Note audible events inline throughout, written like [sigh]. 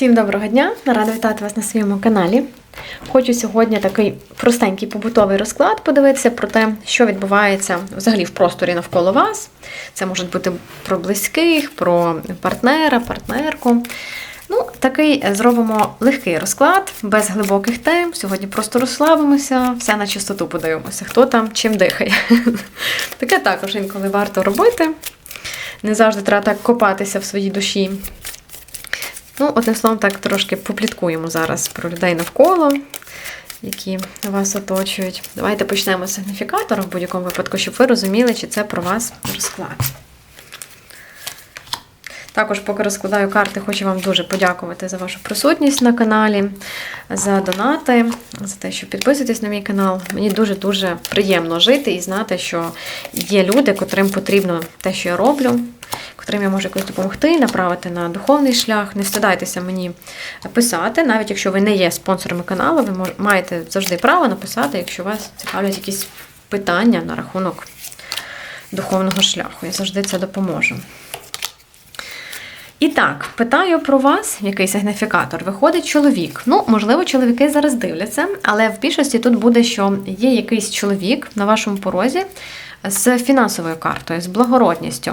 Всім доброго дня! Рада вітати вас на своєму каналі. Хочу сьогодні такий простенький побутовий розклад подивитися про те, що відбувається взагалі в просторі навколо вас. Це може бути про близьких, про партнера, партнерку. Ну, такий зробимо легкий розклад, без глибоких тем. Сьогодні просто розслабимося, все на чистоту подивимося, хто там чим дихає. [laughs] Таке також інколи варто робити. Не завжди треба так копатися в своїй душі. Ну, одним словом, так трошки попліткуємо зараз про людей навколо, які вас оточують. Давайте почнемо з сигніфікатора в будь-якому випадку, щоб ви розуміли, чи це про вас розклад. Також, поки розкладаю карти, хочу вам дуже подякувати за вашу присутність на каналі, за донати, за те, що підписуєтесь на мій канал. Мені дуже-дуже приємно жити і знати, що є люди, котрим потрібно те, що я роблю, котрим я можу якось допомогти, направити на духовний шлях. Не стидайтеся мені писати, навіть якщо ви не є спонсорами каналу, ви маєте завжди право написати, якщо вас цікавлять якісь питання на рахунок духовного шляху. Я завжди це допоможу. І так, питаю про вас, який сигніфікатор. Виходить чоловік. Ну, можливо, чоловіки зараз дивляться, але в більшості тут буде, що є якийсь чоловік на вашому порозі з фінансовою картою, з благородністю.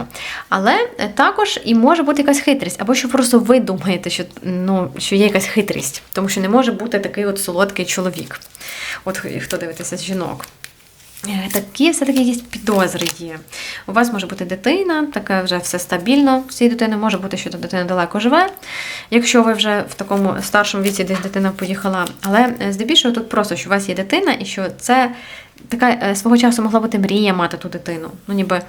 Але також і може бути якась хитрість, або що просто ви думаєте, що ну, що є якась хитрість, тому що не може бути такий от солодкий чоловік. От хто дивитеся з жінок. Такі все-таки є підозри є. У вас може бути дитина, таке вже все стабільно з цієї дитини, може бути, що дитина далеко живе, якщо ви вже в такому старшому віці десь дитина поїхала. Але здебільшого тут просто, що у вас є дитина, і що це така свого часу могла бути мрія мати ту дитину. Ну, ніби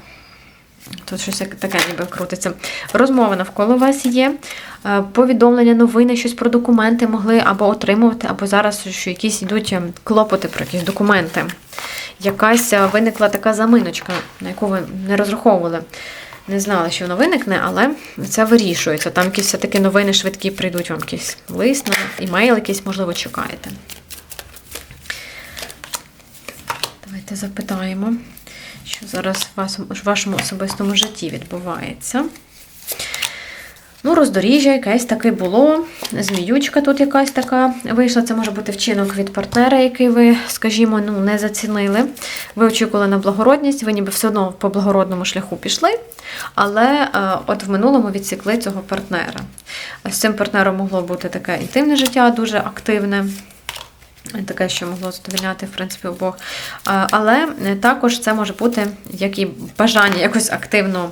тут щось таке ніби крутиться. Розмова навколо вас є. Повідомлення, новини, щось про документи могли або отримувати, або зараз що якісь йдуть клопоти про якісь документи якась виникла така заминочка, на яку ви не розраховували. Не знали, що воно виникне, але це вирішується. Там якісь все-таки новини швидкі прийдуть вам якийсь лист, імейл якийсь, можливо, чекаєте. Давайте запитаємо, що зараз в вашому особистому житті відбувається. Ну, роздоріжжя якесь таке було. Зміючка тут якась така вийшла. Це може бути вчинок від партнера, який ви, скажімо, ну, не зацінили. Ви очікували на благородність, ви ніби все одно по благородному шляху пішли, але е, от в минулому відсікли цього партнера. З цим партнером могло бути таке інтимне життя, дуже активне. Таке, що могло задовільняти, в принципі, обох. Але також це може бути як і бажання якось активно,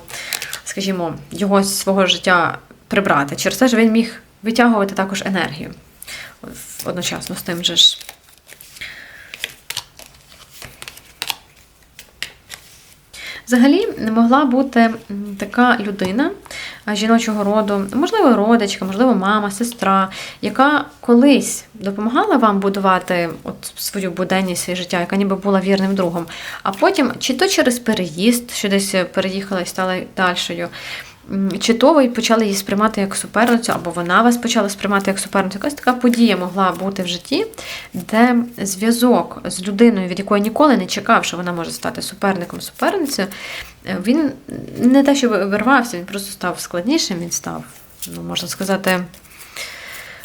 скажімо, його свого життя прибрати. Через те, що він міг витягувати також енергію одночасно з тим же ж. Взагалі не могла бути така людина жіночого роду, можливо, родичка, можливо, мама, сестра, яка колись допомагала вам будувати от свою буденність, своє життя, яка ніби була вірним другом. А потім, чи то через переїзд, що десь переїхала і стала дальшою, чи то ви почали її сприймати як суперницю, або вона вас почала сприймати як суперницю. Якась така подія могла бути в житті, де зв'язок з людиною, від якої ніколи не чекав, що вона може стати суперником суперницею, він не те, що вирвався, він просто став складнішим, він став, ну, можна сказати,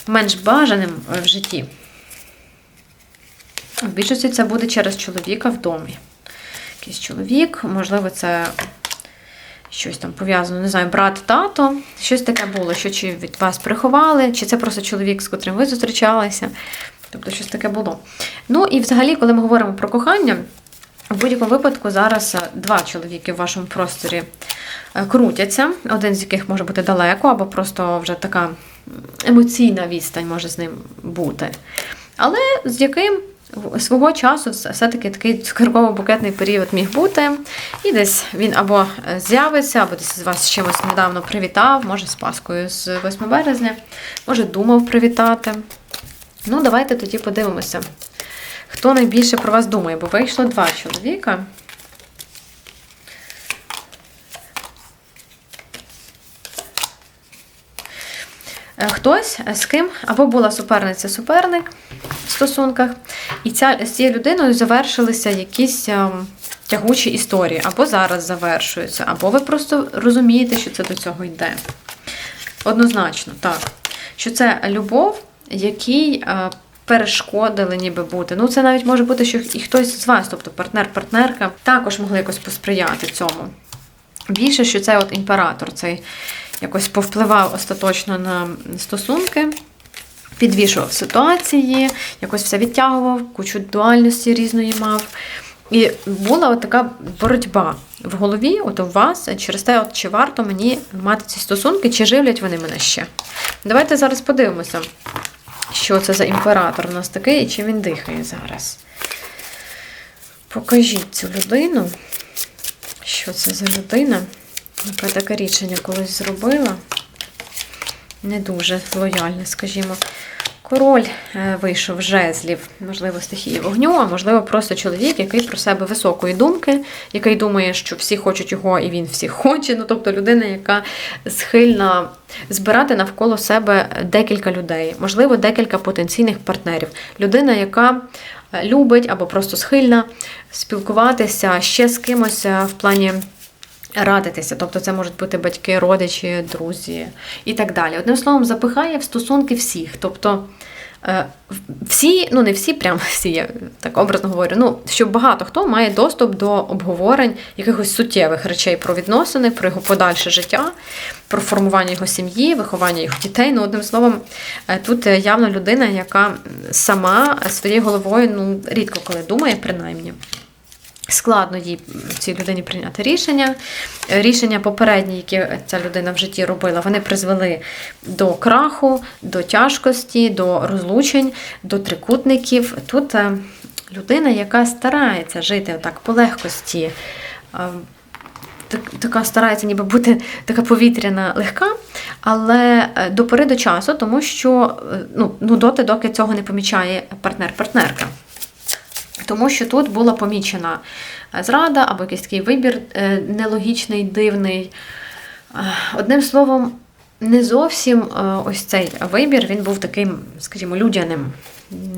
менш бажаним в житті. В більшості це буде через чоловіка в домі. Якийсь чоловік, можливо, це щось там пов'язано, не знаю, брат, тато, щось таке було, що чи від вас приховали, чи це просто чоловік, з котрим ви зустрічалися. Тобто щось таке було. Ну і взагалі, коли ми говоримо про кохання, в будь-якому випадку зараз два чоловіки в вашому просторі е, крутяться, один з яких може бути далеко, або просто вже така емоційна відстань може з ним бути. Але з яким свого часу все-таки такий цукерково-букетний період міг бути. І десь він або з'явиться, або десь з вас чимось недавно привітав, може з Паскою з 8 березня, може думав привітати. Ну, давайте тоді подивимося, хто найбільше про вас думає, бо вийшло два чоловіка. Е, хтось е, з ким або була суперниця-суперник стосунках, і ця, з цією людиною завершилися якісь ем, тягучі історії, або зараз завершуються, або ви просто розумієте, що це до цього йде. Однозначно, так. що це любов, якій е, перешкодили ніби бути. Ну, це навіть може бути, що і хтось з вас, тобто партнер-партнерка, також могли якось посприяти цьому. Більше, що це от імператор, цей якось повпливав остаточно на стосунки. Підвішував ситуації, якось все відтягував, кучу дуальності різної мав. І була от така боротьба в голові, от у вас, через те, от чи варто мені мати ці стосунки, чи живлять вони мене ще. Давайте зараз подивимося, що це за імператор у нас такий і чим він дихає зараз. Покажіть цю людину, що це за людина, яка таке рішення колись зробила. Не дуже лояльне, скажімо. Король е, вийшов жезлів, можливо, стихії вогню, а можливо, просто чоловік, який про себе високої думки, який думає, що всі хочуть його і він всіх хоче. Ну, тобто людина, яка схильна збирати навколо себе декілька людей, можливо, декілька потенційних партнерів. Людина, яка е, любить або просто схильна спілкуватися ще з кимось е, в плані. Радитися, тобто це можуть бути батьки, родичі, друзі і так далі. Одним словом, запихає в стосунки всіх. Тобто е, всі, ну не всі, прям [laughs] всі, я так образно говорю, ну, що багато хто має доступ до обговорень якихось суттєвих речей про відносини, про його подальше життя, про формування його сім'ї, виховання його дітей. Ну, одним словом, е, тут явно людина, яка сама своєю головою ну, рідко коли думає, принаймні. Складно їй цій людині прийняти рішення. Рішення попередні, які ця людина в житті робила, вони призвели до краху, до тяжкості, до розлучень, до трикутників. Тут е, людина, яка старається жити так по легкості, е, така старається ніби бути така повітряна легка, але е, до пори до часу, тому що ну, ну доти, доки цього не помічає партнер-партнерка. Тому що тут була помічена е, зрада або якийсь такий вибір е, нелогічний, дивний. Е, одним словом, не зовсім ось цей вибір він був таким, скажімо, людяним.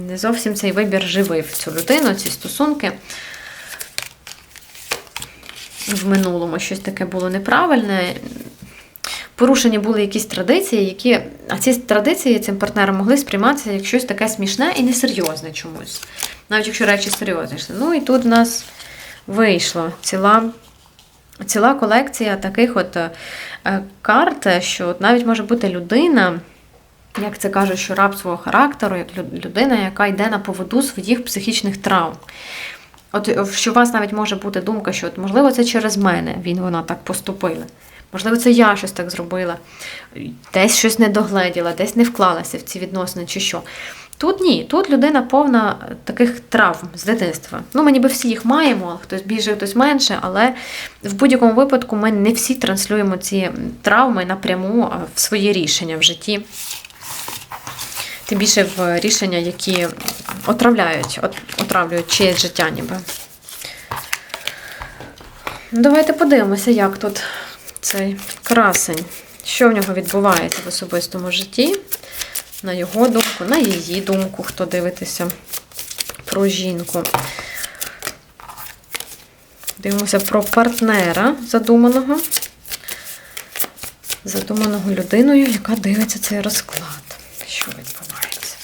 Не зовсім цей вибір живив цю людину, ці стосунки. В минулому щось таке було неправильне порушені були якісь традиції, які. А ці традиції цим партнерам могли сприйматися як щось таке смішне і несерйозне чомусь. Навіть якщо речі серйозні. Ну і тут в нас вийшла ціла. Ціла колекція таких от е, карт, що навіть може бути людина, як це кажуть, що раб свого характеру, як людина, яка йде на поводу своїх психічних травм. От що у вас навіть може бути думка, що от, можливо, це через мене він вона так поступила. Можливо, це я щось так зробила, десь щось не догледіла, десь не вклалася в ці відносини чи що. Тут ні, тут людина повна таких травм з дитинства. Ну, ми ніби всі їх маємо, хтось більше, хтось менше, але в будь-якому випадку ми не всі транслюємо ці травми напряму в свої рішення в житті. Тим більше в рішення, які отравляють, отравлюють чиєсь життя ніби. Давайте подивимося, як тут цей красень. Що в нього відбувається в особистому житті? На його думку, на її думку, хто дивитися про жінку. Дивимося про партнера задуманого. Задуманого людиною, яка дивиться цей розклад. Що відбувається?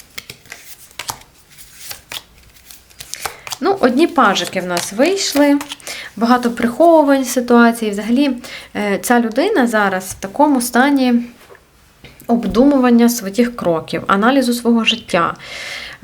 Ну, одні пажики в нас вийшли багато приховувань ситуації. Взагалі, е, ця людина зараз в такому стані обдумування своїх кроків, аналізу свого життя.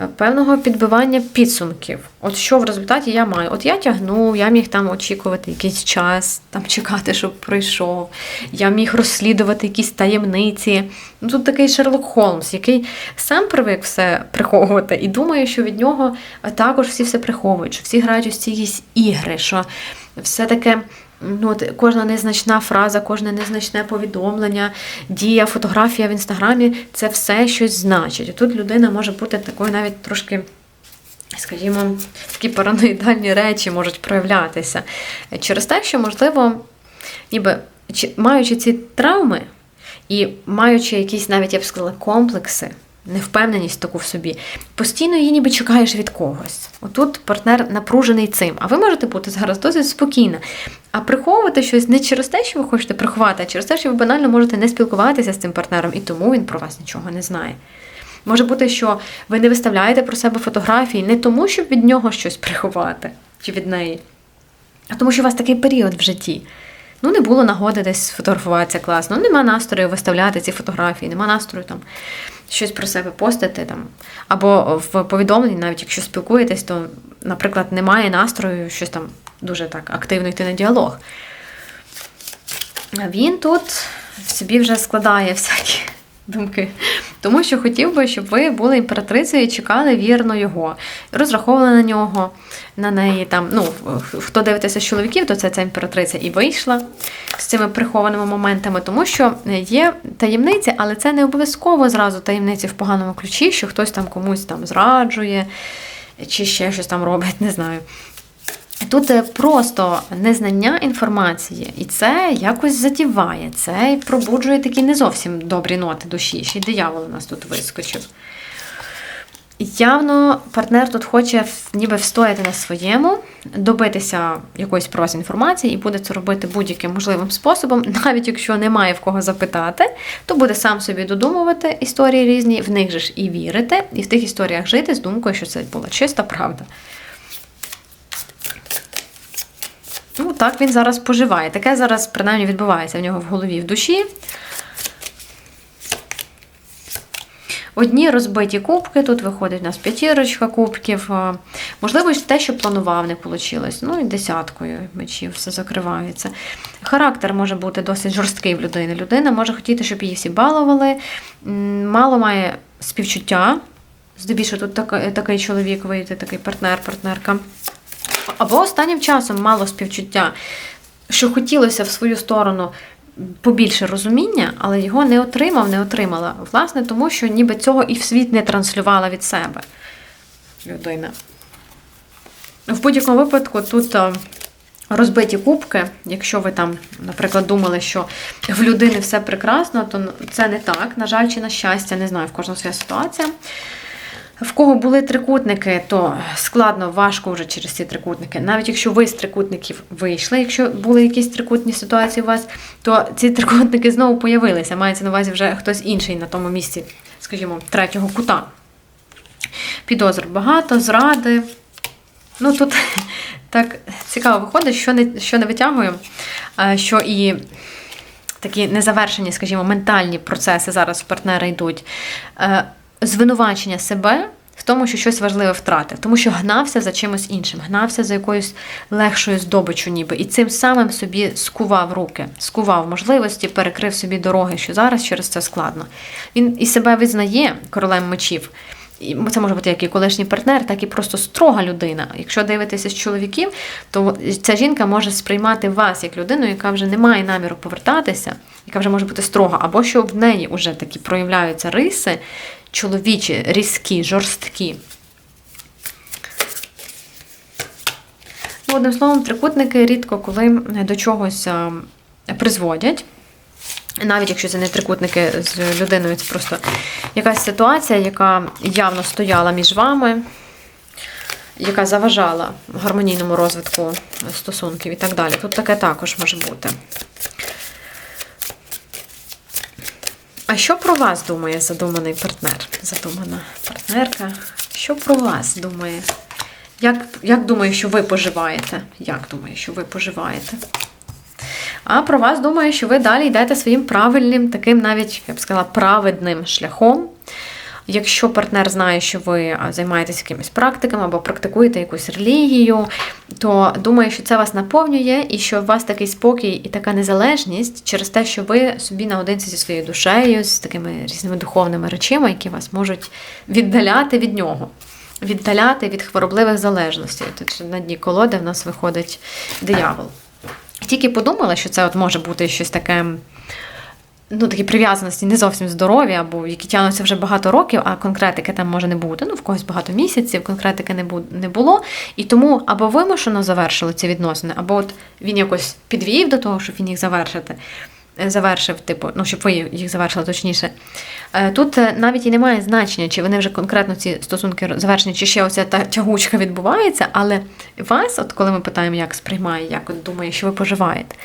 Е, певного підбивання підсумків. От що в результаті я маю? От я тягнув, я міг там очікувати якийсь час, там чекати, щоб пройшов. Я міг розслідувати якісь таємниці. Ну, Тут такий Шерлок Холмс, який сам привик все приховувати, і думає, що від нього також всі все приховують, що всі грають ось ці якісь ігри, що все таке. Ну, от Кожна незначна фраза, кожне незначне повідомлення, дія, фотографія в інстаграмі це все щось значить. Тут людина може бути такою навіть трошки, скажімо, такі параноїдальні речі можуть проявлятися. Через те, що, можливо, ніби маючи ці травми і маючи якісь навіть, я б сказала, комплекси невпевненість таку в собі. Постійно її ніби чекаєш від когось. Отут партнер напружений цим. А ви можете бути зараз досить спокійна. А приховувати щось не через те, що ви хочете приховати, а через те, що ви банально можете не спілкуватися з цим партнером, і тому він про вас нічого не знає. Може бути, що ви не виставляєте про себе фотографії не тому, щоб від нього щось приховати чи від неї, а тому, що у вас такий період в житті. Ну, не було нагоди десь сфотографуватися класно, нема настрою виставляти ці фотографії, нема настрою там щось про себе постити. там. Або в повідомленні, навіть якщо спілкуєтесь, то, наприклад, немає настрою щось там дуже так активно йти на діалог. Він тут в собі вже складає всякі [laughs] думки. Тому що хотів би, щоб ви були імператрицею і чекали вірно його, розраховували на нього, на неї там. Ну, хто дивитеся з чоловіків, то це ця імператриця і вийшла з цими прихованими моментами, тому що є таємниці, але це не обов'язково зразу таємниці в поганому ключі, що хтось там комусь там зраджує чи ще щось там робить, не знаю. Тут е, просто незнання інформації, і це якось затіває, це пробуджує такі не зовсім добрі ноти душі. Ще й диявол у нас тут вискочив. Явно партнер тут хоче ніби встояти на своєму, добитися якоїсь про вас інформації і буде це робити будь-яким можливим способом, [laughs] навіть якщо немає в кого запитати, то буде сам собі додумувати історії різні, в них же ж і вірити, і в тих історіях жити з думкою, що це була чиста правда. Ну, так він зараз поживає. Таке зараз, принаймні, відбувається в нього в голові в душі. Одні розбиті кубки, тут виходить у нас п'ятірочка кубків. Можливо, те, що планував, не вийшло. Ну і десяткою мечів все закривається. Характер може бути досить жорсткий в людини. Людина може хотіти, щоб її всі балували. Мало має співчуття. Здебільшого тут такий, такий чоловік вийде, такий партнер, партнерка. Або останнім часом мало співчуття, що хотілося в свою сторону побільше розуміння, але його не отримав, не отримала. Власне, тому що ніби цього і в світ не транслювала від себе людина. В будь-якому випадку тут е, розбиті кубки. Якщо ви там, наприклад, думали, що в людини все прекрасно, то це не так. На жаль, чи на щастя, не знаю, в кожного своя ситуація. В кого були трикутники, то складно, важко вже через ці трикутники. Навіть якщо ви з трикутників вийшли, якщо були якісь трикутні ситуації у вас, то ці трикутники знову появилися. Мається на увазі вже хтось інший на тому місці, скажімо, третього кута. Підозр багато, зради. Ну тут [laughs] так цікаво виходить, що не що не витягую, що і такі незавершені, скажімо, ментальні процеси зараз в партнера йдуть. Звинувачення себе в тому, що щось важливе втратив, тому що гнався за чимось іншим, гнався за якоюсь легшою здобичю, ніби, і цим самим собі скував руки, скував можливості, перекрив собі дороги, що зараз через це складно. Він і себе визнає королем мечів. Це може бути як і колишній партнер, так і просто строга людина. Якщо дивитися з чоловіків, то ця жінка може сприймати вас як людину, яка вже не має наміру повертатися, яка вже може бути строга, або що в неї вже такі проявляються риси, чоловічі, різкі, жорсткі. Ну, Одним словом, трикутники рідко коли до чогось призводять. Навіть якщо це не трикутники з людиною, це просто якась ситуація, яка явно стояла між вами, яка заважала гармонійному розвитку стосунків і так далі. Тут таке також може бути. А що про вас думає задуманий партнер? Задумана партнерка. Що про вас думає? Як як думає, що ви поживаєте? Як думає, що ви поживаєте? А про вас думає, що ви далі йдете своїм правильним, таким навіть, я б сказала, праведним шляхом. Якщо партнер знає, що ви займаєтесь якимись практиками або практикуєте якусь релігію, то думає, що це вас наповнює, і що у вас такий спокій і така незалежність через те, що ви собі наодинці зі своєю душею, з такими різними духовними речами, які вас можуть віддаляти від нього, віддаляти від хворобливих залежностей. Тут на дні колоди в нас виходить диявол. Тільки подумала, що це от може бути щось таке ну, такі прив'язаності не зовсім здорові, або які тягнуться вже багато років, а конкретики там може не бути. Ну, в когось багато місяців, конкретики не не було. І тому або вимушено завершили ці відносини, або от він якось підвів до того, щоб він їх завершити. Завершив, типу, ну, щоб ви їх завершили точніше. Е, тут е, навіть і немає значення, чи вони вже конкретно ці стосунки завершені, чи ще оця та тягучка відбувається, але вас, от коли ми питаємо, як сприймає, як думає, що ви поживаєте,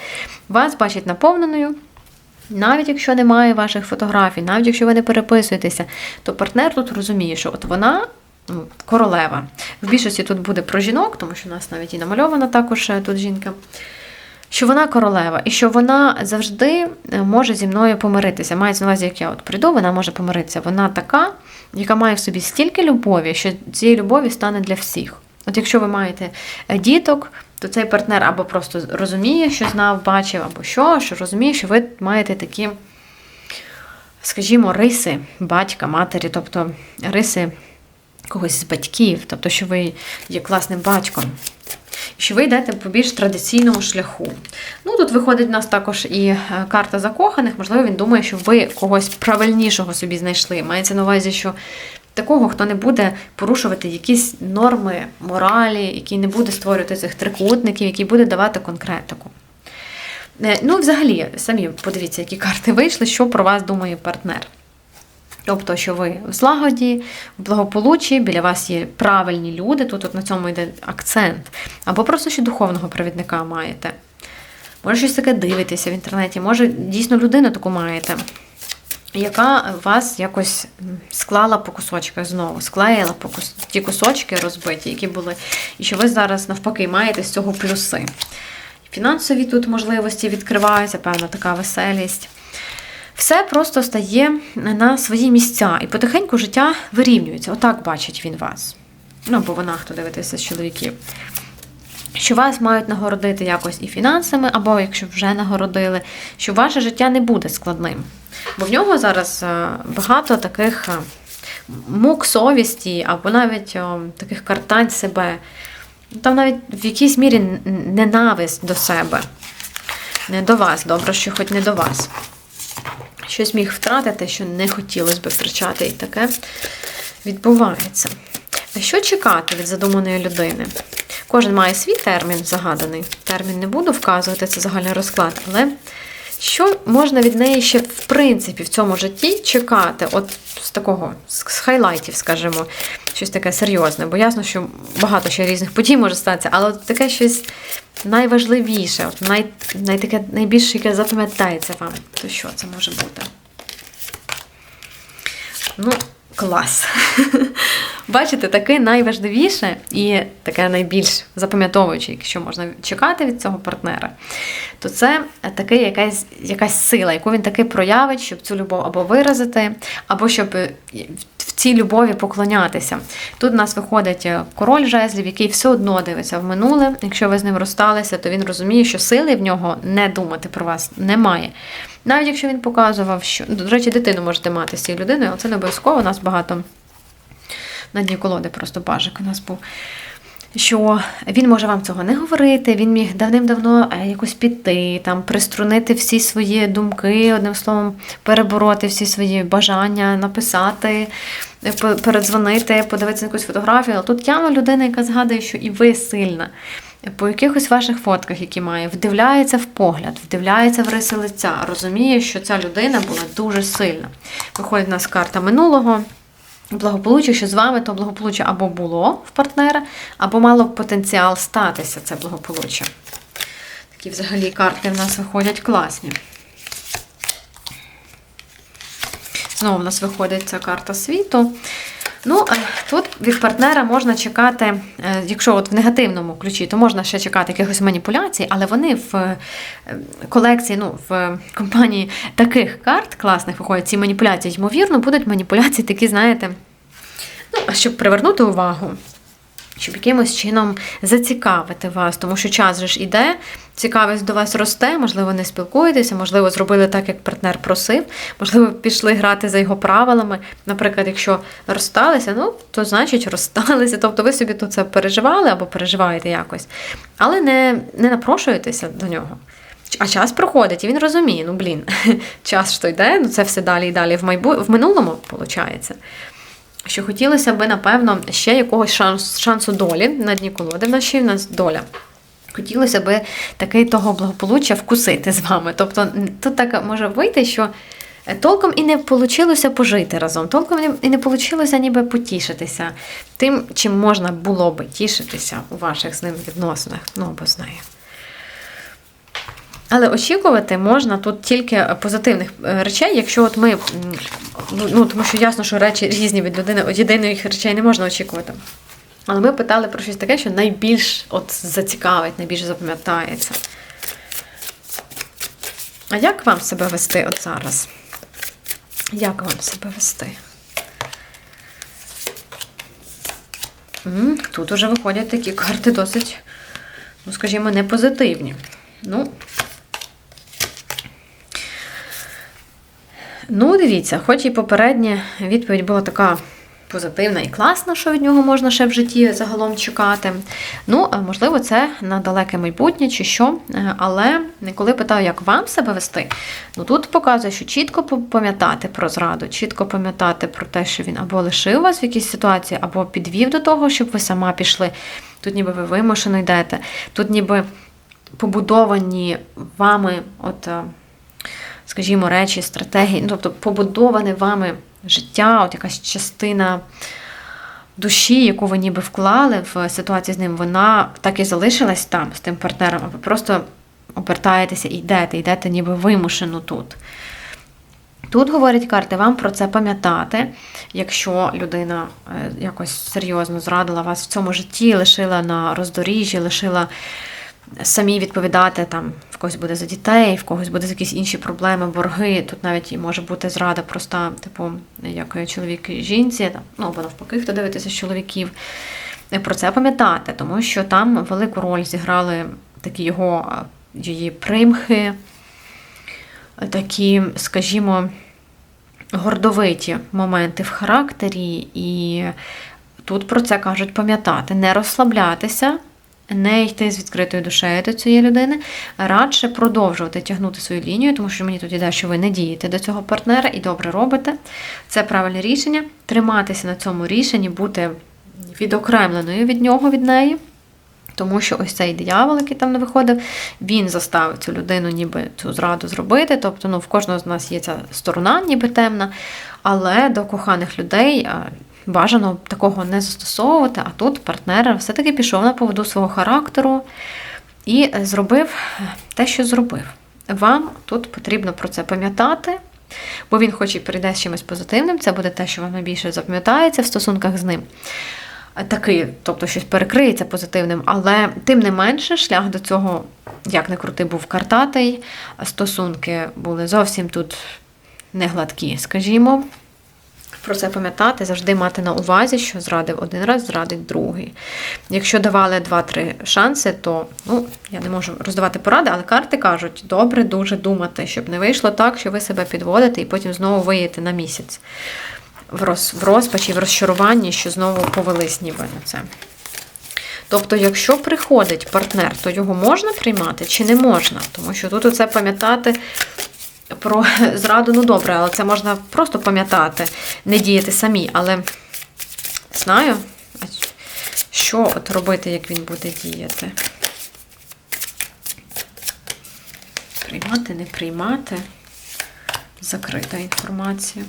вас бачать наповненою. Навіть якщо немає ваших фотографій, навіть якщо ви не переписуєтеся, то партнер тут розуміє, що от вона ну, королева. В більшості тут буде про жінок, тому що у нас навіть і намальована також е, тут жінка. Що вона королева, і що вона завжди е, може зі мною помиритися. Мається на увазі, як я от прийду, вона може помиритися. Вона така, яка має в собі стільки любові, що цієї любові стане для всіх. От якщо ви маєте е, діток, то цей партнер або просто розуміє, що знав, бачив, або що, що розуміє, що ви маєте такі, скажімо, риси батька, матері, тобто риси когось з батьків, тобто, що ви є класним батьком. Що ви йдете по більш традиційному шляху. Ну, Тут виходить у нас також і е, карта закоханих, можливо, він думає, що ви когось правильнішого собі знайшли. Мається на увазі, що такого, хто не буде порушувати якісь норми моралі, який не буде створювати цих трикутників, який буде давати конкретику. Е, ну, взагалі, самі подивіться, які карти вийшли, що про вас думає партнер. Тобто, що ви в злагоді, в благополуччі, біля вас є правильні люди, тут от на цьому йде акцент. Або просто ще духовного провідника маєте. Може, щось таке дивитеся в інтернеті, може, дійсно людину таку маєте, яка вас якось склала по кусочках знову, склеїла по кус... ті кусочки розбиті, які були. І що ви зараз, навпаки, маєте з цього плюси. Фінансові тут можливості відкриваються, певна така веселість все просто стає на свої місця, і потихеньку життя вирівнюється. Отак бачить він вас. Ну, бо вона, хто дивитися з чоловіків. Що вас мають нагородити якось і фінансами, або якщо вже нагородили, що ваше життя не буде складним. Бо в нього зараз е, багато таких е, мук совісті, або навіть таких картань себе. Там навіть в якійсь мірі ненависть до себе. Не до вас. Добре, що хоч не до вас щось міг втратити, що не хотілося б втрачати, і таке відбувається. А що чекати від задуманої людини? Кожен має свій термін загаданий. Термін не буду вказувати, це загальний розклад, але що можна від неї ще, в принципі, в цьому житті чекати? От з такого, з хайлайтів, скажімо, щось таке серйозне, бо ясно, що багато ще різних подій може статися, але от таке щось найважливіше, от най, най, таке, найбільше, яке запам'ятається вам, то що це може бути? Ну, клас. [laughs] Бачите, таке найважливіше і таке найбільш запам'ятовуюче, якщо можна чекати від цього партнера, то це таке якась якась сила, яку він таки проявить, щоб цю любов або виразити, або щоб в цій любові поклонятися. Тут у нас виходить король жезлів, який все одно дивиться в минуле. Якщо ви з ним розсталися, то він розуміє, що сили в нього не думати про вас немає. Навіть якщо він показував, що до речі, дитину можете мати з цією людиною, але це не обов'язково у нас багато на дні колоди просто бажик у нас був. Що він може вам цього не говорити, він міг давним-давно е, якось піти, там приструнити всі свої думки, одним словом, перебороти всі свої бажання, написати, е, передзвонити, подивитися на якусь фотографію. Але тут явно людина, яка згадує, що і ви сильна. По якихось ваших фотках, які має, вдивляється в погляд, вдивляється в риси лиця, розуміє, що ця людина була дуже сильна. Виходить у нас карта минулого благополуччя, що з вами то благополуччя або було в партнера, або мало потенціал статися це благополуччя. Такі взагалі карти в нас виходять класні. Знову в нас виходить ця карта світу. Ну, е, тут від партнера можна чекати, е, якщо от в негативному ключі, то можна ще чекати якихось маніпуляцій, але вони в е, колекції, ну, в компанії таких карт класних виходять ці маніпуляції, ймовірно, будуть маніпуляції такі, знаєте, ну, щоб привернути увагу щоб якимось чином зацікавити вас, тому що час же ж іде, цікавість до вас росте, можливо, не спілкуєтеся, можливо, зробили так, як партнер просив, можливо, пішли грати за його правилами. Наприклад, якщо розсталися, ну, то значить розсталися. Тобто ви собі тут це переживали або переживаєте якось, але не, не напрошуєтеся до нього. А час проходить, і він розуміє, ну блін, [laughs] час що йде, ну це все далі і далі в майбу... в минулому виходить що хотілося би, напевно, ще якогось шанс, шансу долі на дні колоди. Ще в нас доля. Хотілося би таки того благополуччя вкусити з вами. Тобто тут так може вийти, що толком і не вийшло пожити разом, толком і не вийшло ніби потішитися тим, чим можна було би тішитися у ваших з ним відносинах. Ну, бо знає. Але очікувати можна тут тільки позитивних е, речей, якщо от ми, ну тому що ясно, що речі різні від людини, от єдиних речей не можна очікувати. Але ми питали про щось таке, що найбільш от зацікавить, найбільш запам'ятається. А як вам себе вести от зараз? Як вам себе вести? Тут уже виходять такі карти досить, ну, скажімо, не позитивні. Ну, ну, дивіться, хоч і попередня відповідь була така позитивна і класна, що від нього можна ще в житті загалом чекати. Ну, можливо, це на далеке майбутнє чи що. Е, але коли питаю, як вам себе вести, ну тут показує, що чітко пам'ятати про зраду, чітко пам'ятати про те, що він або лишив вас в якійсь ситуації, або підвів до того, щоб ви сама пішли. Тут ніби ви вимушено йдете, тут ніби побудовані вами, от, е, скажімо, речі, стратегії, ну, тобто побудоване вами життя, от якась частина душі, яку ви ніби вклали в ситуацію з ним, вона так і залишилась там з тим партнером, а ви просто обертаєтеся і йдете, йдете ніби вимушено тут. Тут говорять карти, вам про це пам'ятати, якщо людина е, якось серйозно зрадила вас в цьому житті, лишила на роздоріжжі, лишила самі відповідати там в когось буде за дітей, в когось буде за якісь інші проблеми, борги. Тут навіть і може бути зрада проста, типу, як чоловік і жінці, ну або навпаки, хто дивитися з чоловіків. Про це пам'ятати, тому що там велику роль зіграли такі його її примхи, такі, скажімо, гордовиті моменти в характері, і тут про це кажуть пам'ятати, не розслаблятися не йти з відкритою душею до цієї людини, радше продовжувати тягнути свою лінію, тому що мені тут іде, що ви не дієте до цього партнера і добре робите. Це правильне рішення. Триматися на цьому рішенні, бути відокремленою від нього, від неї. Тому що ось цей диявол, який там не виходив, він заставив цю людину ніби цю зраду зробити. Тобто, ну, в кожного з нас є ця сторона, ніби темна, але до коханих людей бажано такого не застосовувати, а тут партнер все-таки пішов на поводу свого характеру і зробив те, що зробив. Вам тут потрібно про це пам'ятати, бо він, хоч і прийде з чимось позитивним, це буде те, що вам найбільше запам'ятається в стосунках з ним. Такий, тобто щось перекриється позитивним, але тим не менше, шлях до цього, як не крути, був картатий. Стосунки були зовсім тут не гладкі, скажімо про це пам'ятати, завжди мати на увазі, що зрадив один раз, зрадить другий. Якщо давали 2-3 шанси, то ну, я не можу роздавати поради, але карти кажуть, добре дуже думати, щоб не вийшло так, що ви себе підводите і потім знову виїдете на місяць в, роз, в розпачі, в розчаруванні, що знову повелись ніби на це. Тобто, якщо приходить партнер, то його можна приймати чи не можна? Тому що тут оце пам'ятати про зраду, ну добре, але це можна просто пам'ятати, не діяти самі. Але знаю, що от робити, як він буде діяти. Приймати, не приймати. Закрита інформація.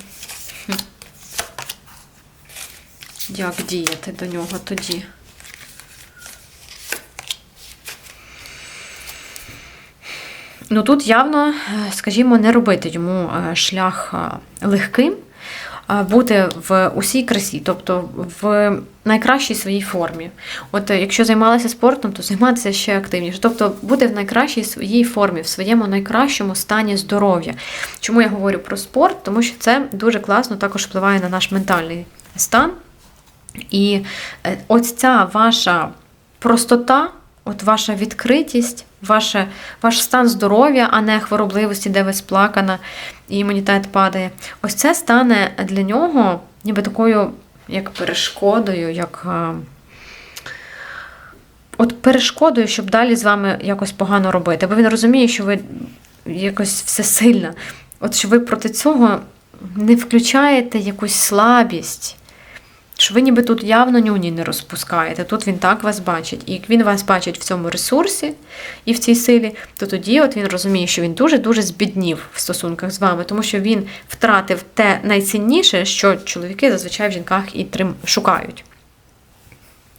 Як діяти до нього тоді? Ну тут явно, е, скажімо, не робити йому е, шлях е, легким, бути в усій красі, тобто в найкращій своїй формі. От якщо займалися спортом, то займатися ще активніше. Тобто бути в найкращій своїй формі, в своєму найкращому стані здоров'я. Чому я говорю про спорт? Тому що це дуже класно також впливає на наш ментальний стан. І ось ця ваша простота. От ваша відкритість, ваше, ваш стан здоров'я, а не хворобливості, де ви сплакана, і імунітет падає. Ось це стане для нього ніби такою, як перешкодою, як от перешкодою, щоб далі з вами якось погано робити. Бо він розуміє, що ви якось всесильна. От що ви проти цього не включаєте якусь слабість що ви ніби тут явно нюні не розпускаєте. Тут він так вас бачить. І як він вас бачить в цьому ресурсі і в цій силі, то тоді от він розуміє, що він дуже-дуже збіднів в стосунках з вами, тому що він втратив те найцінніше, що чоловіки зазвичай в жінках і трим... шукають.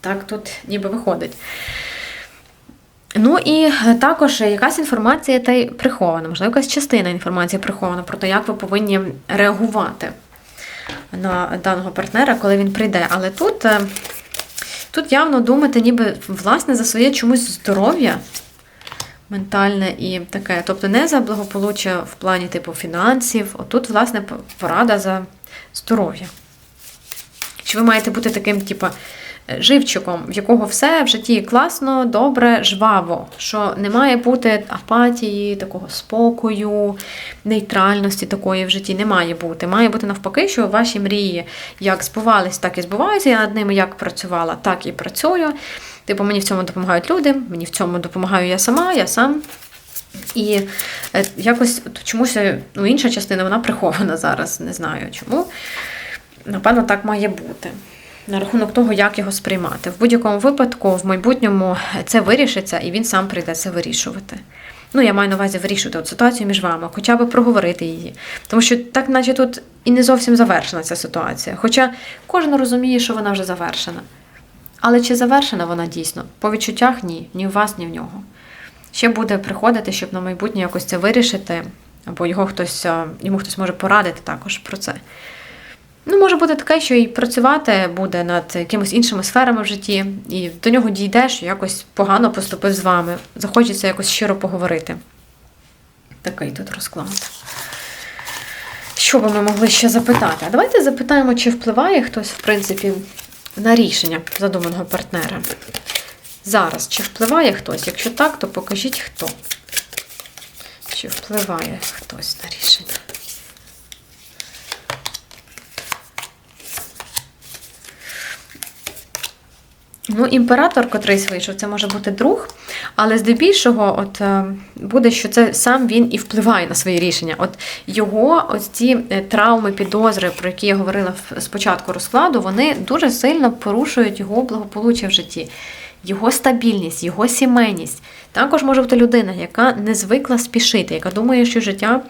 Так тут ніби виходить. Ну і також якась інформація та й прихована, можливо, якась частина інформації прихована про те, як ви повинні реагувати на даного партнера, коли він прийде. Але тут е, тут явно думати, ніби власне за своє чомусь здоров'я ментальне і таке. Тобто не за благополуччя в плані типу фінансів, отут, власне, порада за здоров'я. Чи ви маєте бути таким, типу, живчиком, в якого все в житті класно, добре, жваво, що не має бути апатії, такого спокою, нейтральності такої в житті не має бути. Має бути навпаки, що ваші мрії як збувались, так і збуваються. Я над ними як працювала, так і працюю. Типу, мені в цьому допомагають люди, мені в цьому допомагаю я сама, я сам. І е, якось чомусь ну, інша частина вона прихована зараз, не знаю чому. Напевно, так має бути на рахунок того, як його сприймати. В будь-якому випадку, в майбутньому це вирішиться, і він сам прийде це вирішувати. Ну, я маю на увазі вирішувати от ситуацію між вами, хоча б проговорити її. Тому що так, наче тут і не зовсім завершена ця ситуація. Хоча кожен розуміє, що вона вже завершена. Але чи завершена вона дійсно? По відчуттях ні, ні в вас, ні в нього. Ще буде приходити, щоб на майбутнє якось це вирішити, або його хтось, йому хтось може порадити також про це. Ну, може бути таке, що і працювати буде над якимись іншими сферами в житті, і до нього дійде, що якось погано поступив з вами. Захочеться якось щиро поговорити. Такий тут розклад. Що би ми могли ще запитати? А давайте запитаємо, чи впливає хтось, в принципі, на рішення задуманого партнера. Зараз, чи впливає хтось? Якщо так, то покажіть хто. Чи впливає хтось на рішення? Ну, імператор, котрийсь вийшов, це може бути друг, але здебільшого, от е, буде, що це сам він і впливає на свої рішення. От його ось ці е, травми, підозри, про які я говорила спочатку розкладу, вони дуже сильно порушують його благополуччя в житті, його стабільність, його сімейність. Також може бути людина, яка не звикла спішити, яка думає, що життя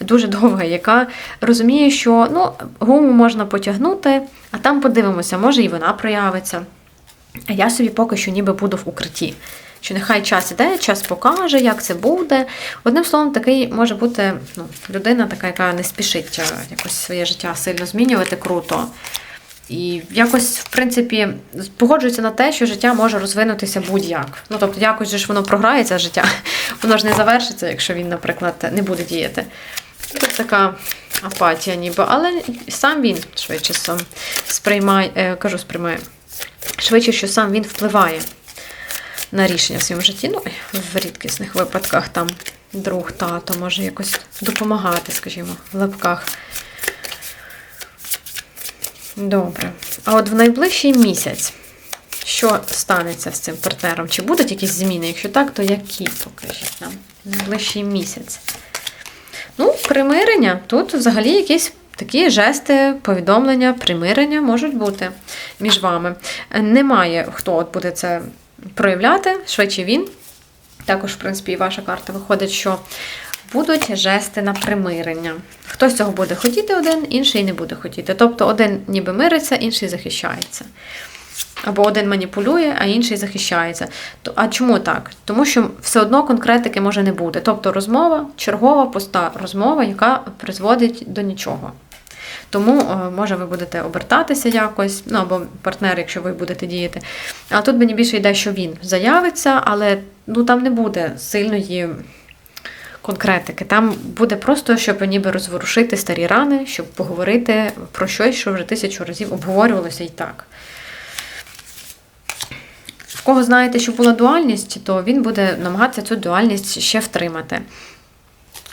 дуже довге, яка розуміє, що ну, гуму можна потягнути, а там подивимося, може і вона проявиться. А я собі поки що ніби буду в укритті. Що нехай час іде, час покаже, як це буде. Одним словом, такий може бути ну, людина, така, яка не спішить якось своє життя сильно змінювати круто. І якось, в принципі, погоджується на те, що життя може розвинутися будь-як. Ну, тобто, якось же ж воно програється життя, [laughs] воно ж не завершиться, якщо він, наприклад, не буде діяти. Тут така апатія, ніби, але сам він швидше сприймає, е, кажу, сприймає швидше, що сам він впливає на рішення в своєму житті. Ну, в рідкісних випадках там друг, тато може якось допомагати, скажімо, в лапках. Добре. А от в найближчий місяць, що станеться з цим партнером? Чи будуть якісь зміни? Якщо так, то які? Покажіть нам. Найближчий місяць. Ну, примирення. Тут взагалі якісь Такі жести, повідомлення, примирення можуть бути між вами. Немає хто от буде це проявляти, швидше він. Також, в принципі, і ваша карта виходить, що будуть жести на примирення. Хтось цього буде хотіти один, інший не буде хотіти. Тобто один ніби мириться, інший захищається. Або один маніпулює, а інший захищається. А чому так? Тому що все одно конкретики може не бути. Тобто розмова, чергова, пуста розмова, яка призводить до нічого. Тому, е, може, ви будете обертатися якось, ну або партнер, якщо ви будете діяти. А тут мені більше йде, що він заявиться, але ну, там не буде сильної. Конкретики. Там буде просто, щоб ніби розворушити старі рани, щоб поговорити про щось, що вже тисячу разів обговорювалося і так. В кого знаєте, що була дуальність, то він буде намагатися цю дуальність ще втримати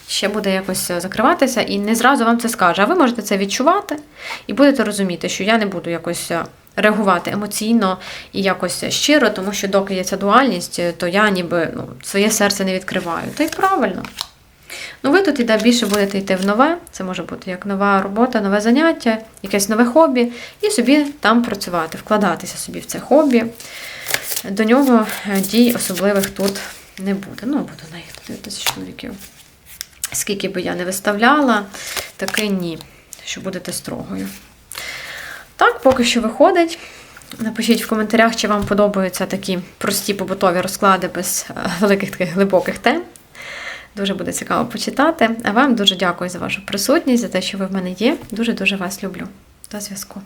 ще буде якось е, закриватися і не зразу вам це скаже. А ви можете це відчувати і будете розуміти, що я не буду якось е, реагувати емоційно і якось щиро, тому що доки є ця дуальність, е, то я ніби ну, своє серце не відкриваю. Та й правильно. Ну, ви тут іде більше будете йти в нове. Це може бути як нова робота, нове заняття, якесь нове хобі, і собі там працювати, вкладатися собі в це хобі. До нього е, дій особливих тут не буде. Ну, буду на їх дивитися чоловіків. Скільки би я не виставляла, таки ні, що будете строгою. Так, поки що виходить. Напишіть в коментарях, чи вам подобаються такі прості побутові розклади без е, великих таких глибоких тем. Дуже буде цікаво почитати. А вам дуже дякую за вашу присутність, за те, що ви в мене є. Дуже-дуже вас люблю. До зв'язку.